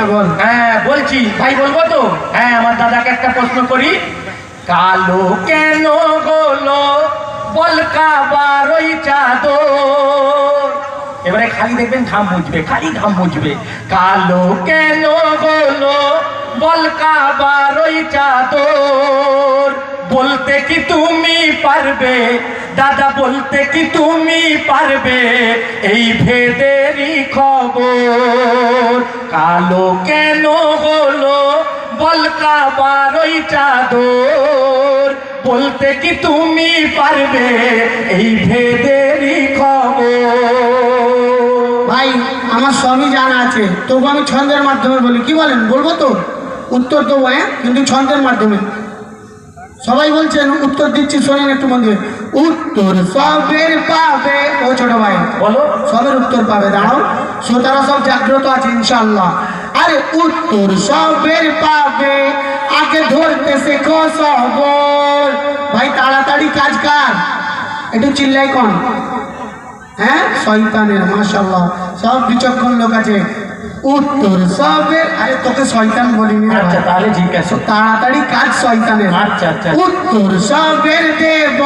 হ্যাঁ বল। হ্যাঁ বলছি, ভাই বলব তো? হ্যাঁ আমার দাদাকে একটা প্রশ্ন করি। কালো কেন হলো বলকা বারোই চাদর? এবারে খালি দেখবেন ঘাম বুঝবে খালি ঘাম বুঝবে কালো কেন হলো বলকা বারোই চাদর? বলতে কি তুমি পারবে? দাদা, বলতে কি তুমি পারবে? এই ভেদেরই খবর। কালো কেন হলো? বলকা বারোই চাদর। বলতে কি তুমি পারবে এই ভেদেরই খবর? ভাই আমার সবই জানা আছে। তবু আমি ছন্দের মাধ্যমে বলি। কি বলেন? বলব তো? উত্তর দেবো হ্যাঁ? কিন্তু ছন্দের মাধ্যমে। সবাই বলছেন উত্তর দিচ্ছি শোনেন একটু মন দিয়ে। উত্তর সবের পাবে ও ছোট ভাই। বলো। সবের উত্তর পাবে দাঁড়াও। শ্রোতারা সব জাগ্রত আছে ইনশাল্লাহ আরে উত্তর সবের পাবে আগে ধরতে শেখো সবর। ভাই তাড়াতাড়ি কাজ কার। একটু চিল্লাই কোন। হ্যাঁ? শয়তানের মাশাল্লাহ সব বিচক্ষণ লোক আছে। উত্তর সবের আরে তোকে শয়তান বলিনি আচ্ছা তাহলে আছে। তাড়াতাড়ি কাজ শয়তানের। আচ্ছা, আচ্ছা। উত্তর সবের দেব।